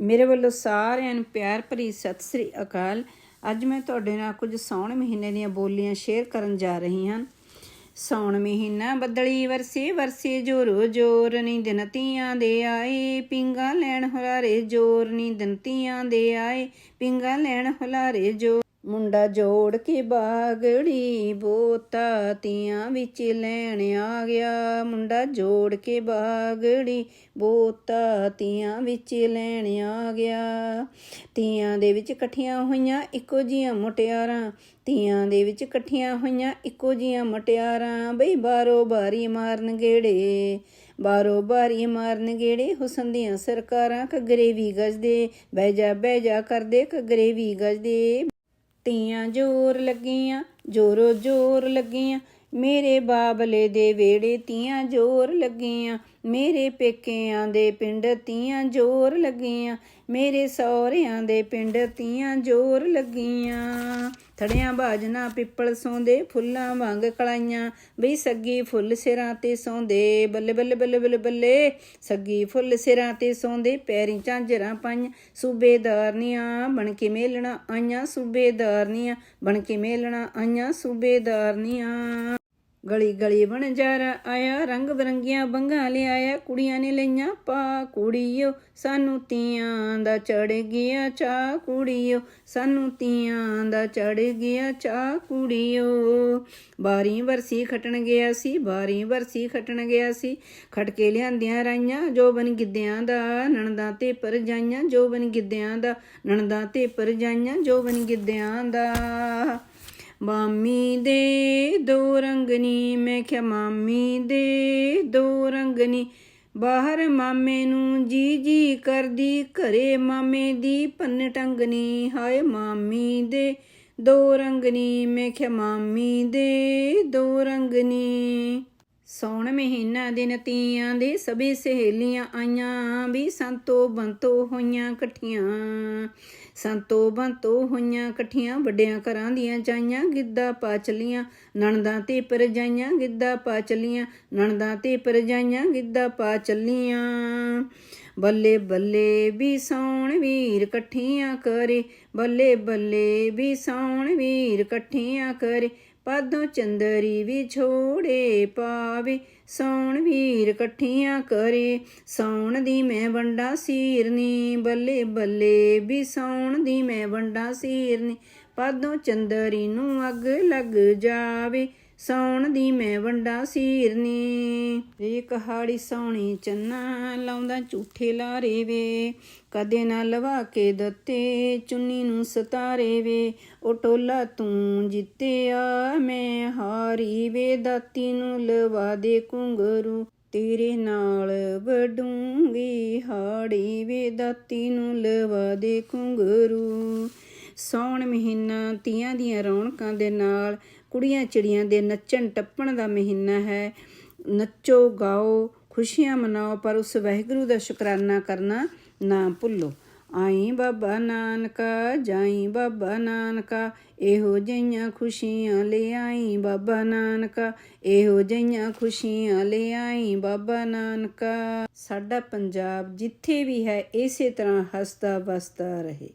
ਮੇਰੇ ਵੱਲੋਂ ਸਾਰਿਆਂ ਨੂੰ ਪਿਆਰ ਭਰੀ ਸਤਿ ਸ੍ਰੀ ਅਕਾਲ। ਅੱਜ ਮੈਂ ਤੁਹਾਡੇ ਨਾਲ ਕੁਝ ਸਾਉਣ ਮਹੀਨੇ ਦੀਆਂ ਬੋਲੀਆਂ ਸ਼ੇਅਰ ਕਰਨ ਜਾ ਰਹੀ ਹਾਂ। ਸਾਉਣ ਮਹੀਨਾ ਬੱਦਲੀ ਵਰਸੇ ਵਰਸੇ ਜੋਰੋ ਜੋਰ ਨੀ ਦਿਨ ਦੇ ਆਏ, ਪਿੰਗਾ ਲੈਣ ਹੁਲਾਰੇ ਜੋਰ ਨੀ ਦਿਨ ਦੇ ਆਏ, ਪਿੰਗਾ ਲੈਣ ਹੁਲਾਰੇ ਜੋ ਮੁੰਡਾ ਜੋੜ ਕੇ ਬਾਗੜੀ ਬੋਤਾ ਤੀਆਂ ਵਿੱਚ ਲੈਣ ਆ ਗਿਆ। ਮੁੰਡਾ ਜੋੜ ਕੇ ਬਾਗੜੀ ਬੋਤਾ ਤੀਆਂ ਵਿੱਚ ਲੈਣ ਆ ਗਿਆ। ਤੀਆਂ ਦੇ ਵਿੱਚ ਇਕੱਠੀਆਂ ਹੋਈਆਂ ਇੱਕੋ ਜੀਆਂ ਮੁਟਿਆਰਾਂ। ਤੀਆਂ ਦੇ ਵਿੱਚ ਇਕੱਠੀਆਂ ਹੋਈਆਂ ਇੱਕੋ ਜੀਆਂ ਮੁਟਿਆਰਾਂ। ਬਈ ਬਾਰੋ ਬਾਰੀ ਮਾਰਨ ਗੇੜੇ, ਬਾਰੋ ਬਾਰੀ ਮਾਰਨ ਗੇੜੇ। ਹੁਸਨ ਦੀਆਂ ਸਰਕਾਰਾਂ ਘੱਗਰੇ ਵੀ ਗਜਦੇ, ਬਹਿ ਜਾ ਬਹਿ ਜਾ ਕਰਦੇ ਘੱਗਰੇ ਵੀ ਗਜਦੇ। ਤੀਆਂ ਜੋਰ ਲੱਗੀਆਂ ਜੋਰੋ ਜੋਰ ਲੱਗੀਆਂ ਮੇਰੇ ਬਾਬਲੇ ਦੇ ਵੇੜੇ ਤੀਆਂ ਜੋਰ ਲੱਗੀਆਂ, ਮੇਰੇ ਪੇਕਿਆਂ ਦੇ ਪਿੰਡ ਤੀਆਂ ਜੋਰ ਲੱਗੀਆਂ, ਮੇਰੇ ਸਹੁਰਿਆਂ ਦੇ ਪਿੰਡ ਤੀਆਂ ਜੋਰ ਲੱਗੀਆਂ। ਥੜਿਆਂ ਬਾਜਨਾ ਪਿੱਪਲ ਸੌਂਦੇ, ਫੁੱਲਾਂ ਵਾਂਗ ਕਲਾਈਆਂ, ਬਈ ਸੱਗੀ ਫੁੱਲ ਸਿਰਾਂ ਤੇ ਸੌਂਦੇ, ਬੱਲੇ ਬੱਲੇ ਬੱਲੇ ਬੱਲੇ ਬੱਲੇ। ਸੱਗੀ ਫੁੱਲ ਸਿਰਾਂ ਤੇ ਸੌਂਦੇ, ਪੈਰੀਂ ਝਾਂਜਰਾਂ ਪਾਈਆਂ ਸੂਬੇਦਾਰਨੀਆਂ ਬਣ ਕੇ ਮੇਲਣਾ ਆਈਆਂ ਸੂਬੇਦਾਰਨੀਆਂ ਬਣ ਕੇ ਮੇਲਣਾ ਆਈਆਂ ਸੂਬੇਦਾਰਨੀਆਂ ਗਲੀ ਗਲੀ ਬਣ ਵਣਜਾਰਾ ਆਇਆ, ਰੰਗ ਬਰੰਗੀਆਂ ਬੰਗਾ ਲਿਆਇਆ, ਕੁੜੀਆਂ ਨੇ ਲਈਆਂ ਪਾ ਕੁੜੀਓ, ਸਾਨੂੰ ਤੀਆਂ ਦਾ ਚੜ ਗਿਆ ਚਾ ਕੁੜੀਓ, ਸਾਨੂੰ ਤੀਆਂ ਦਾ ਚੜ ਗਿਆ ਚਾ ਕੁੜੀਓ। ਬਾਰੀ ਵਰਸੀ ਖਟਣ ਗਿਆ ਸੀ, ਬਾਰੀ ਵਰਸੀ ਖਟਣ ਗਿਆ ਸੀ। ਖਟਕੇ ਲਿਆਂਦੀਆਂ ਰਾਈਆਂ, ਜੋਬਨ ਗਿੱਧਿਆਂ ਦਾ, ਨਣਦਾਂ ਤੇ ਪਰਜਾਈਆਂ, ਜੋਬਨ ਗਿੱਧਿਆਂ ਦਾ, ਨਣਦਾਂ ਤੇ ਪਰਜਾਈਆਂ, ਜੋਬਨ ਗਿੱਧਿਆਂ ਦਾ। ਬਾਮੀ ਦੇ ਦੋ ਰੰਗਨੀ, ਮੈਂ ਕਿਹਾ, ਮਾਮੀ ਦੇ ਦੋ ਰੰਗਨੀ। ਬਾਹਰ ਮਾਮੇ ਨੂੰ ਜੀ ਜੀ ਕਰਦੀ, ਘਰੇ ਮਾਮੇ ਦੀ ਪੰਨ ਟੰਗਨੀ। ਹਾਏ, ਮਾਮੀ ਦੇ ਦੋ ਰੰਗਨੀ, ਮੈਂ ਕਿਹਾ, ਮਾਮੀ ਦੇ ਦੋ ਰੰਗਨੀ। ਸੌਣ ਮਹੀਨਾ ਦਿਨ ਤੀਆਂ ਦੇ ਸਭੇ ਸਹੇਲੀਆਂ ਆਈਆਂ ਵੀ ਸੰਤੋ ਬੰਤੋ ਹੋਈਆਂ ਇਕੱਠੀਆਂ। ਸੰਤੋ ਬੰਤੋ ਹੋਈਆਂ ਇਕੱਠੀਆਂ ਵੱਡਿਆਂ ਘਰਾਂ ਦੀਆਂ ਜਾਈਆਂ, ਗਿੱਧਾ ਪਾ ਚਲੀਆਂ ਨਣਦਾਂ ਤੇ ਪਰਜਾਈਆਂ ਗਿੱਧਾ ਪਾ ਚਲੀਆਂ ਨਣਦਾਂ ਤੇ ਪਰਜਾਈਆਂ ਗਿੱਧਾ ਪਾ ਚੱਲੀਆਂ ਬੱਲੇ ਬੱਲੇ ਵੀ ਸੌਣ ਵੀਰ ਇਕੱਠੀਆਂ ਕਰੇ। ਬੱਲੇ ਬੱਲੇ ਵੀ ਸੌਣ ਵੀਰ ਇਕੱਠੀਆਂ ਕਰੇ। ਪਾਦੋਂ ਚੰਦਰੀ ਵੀ ਛੋੜੇ ਪਾਵੇ ਸੌਣ ਵੀਰ ਇਕੱਠੀਆਂ ਕਰੇ। ਸੌਣ ਦੀ ਮੈਂ ਵੰਡਾ ਸੀਰਨੀ, ਬੱਲੇ ਬੱਲੇ ਵੀ ਸੌਣ ਦੀ ਮੈਂ ਵੰਡਾ ਸੀਰਨੀ। ਪਾਦੋਂ ਚੰਦਰੀ ਨੂੰ ਅੱਗ ਲੱਗ ਜਾਵੇ ਸੌਣ ਦੀ ਮੈਂ ਵੰਡਾ ਸੀਰਨੀ। ਰੇ ਕਹਾੜੀ ਸੌਣੀ ਚੰਨਾ ਲਾਉਂਦਾ ਝੂਠੇ ਲਾਰੇ ਵੇ। ਕਦੇ ਨਾ ਲਵਾ ਕੇ ਦਿੱਤੇ ਚੁੰਨੀ ਨੂੰ ਸਤਾਰੇ ਵੇ। ਉਹ ਟੋਲਾ ਤੂੰ ਜਿੱਤਿਆ, ਮੈਂ ਹਾਰੀ ਵੇ। ਦਾਤੀ ਨੂੰ ਲਵਾ ਦੇ ਕੁੰਗਰੂ ਤੇਰੇ ਨਾਲ ਵਡੂੰਗੀ ਹਾੜੀ ਵੇ। ਦਾਤੀ ਨੂੰ ਲਵਾ ਦੇ ਕੁੰਗਰੂ ਸੌਣ ਮਹੀਨਾ ਤੀਆਂ ਦੀਆਂ ਰੌਣਕਾਂ ਦੇ ਨਾਲ ਕੁੜੀਆਂ ਚਿੜੀਆਂ ਦੇ ਨੱਚਣ ਟੱਪਣ ਦਾ ਮਹੀਨਾ ਹੈ। ਨੱਚੋ, ਗਾਓ, ਖੁਸ਼ੀਆਂ ਮਨਾਓ, ਪਰ ਉਸ ਵਾਹਿਗੁਰੂ ਦਾ ਸ਼ੁਕਰਾਨਾ ਕਰਨਾ ਨਾ ਭੁੱਲੋ। ਆਈ ਬਾਬਾ ਨਾਨਕਾ, ਜਾਈ ਬਾਬਾ ਨਾਨਕਾ, ਇਹੋ ਜਿਹੀਆਂ ਖੁਸ਼ੀਆਂ ਲੈ ਆਈ ਬਾਬਾ ਨਾਨਕਾ, ਇਹੋ ਜਿਹੀਆਂ ਖੁਸ਼ੀਆਂ ਲੈ ਆਈ ਬਾਬਾ ਨਾਨਕਾ। ਸਾਡਾ ਪੰਜਾਬ ਜਿੱਥੇ ਵੀ ਹੈ, ਇਸੇ ਤਰ੍ਹਾਂ ਹੱਸਦਾ ਵਸਦਾ ਰਹੇ।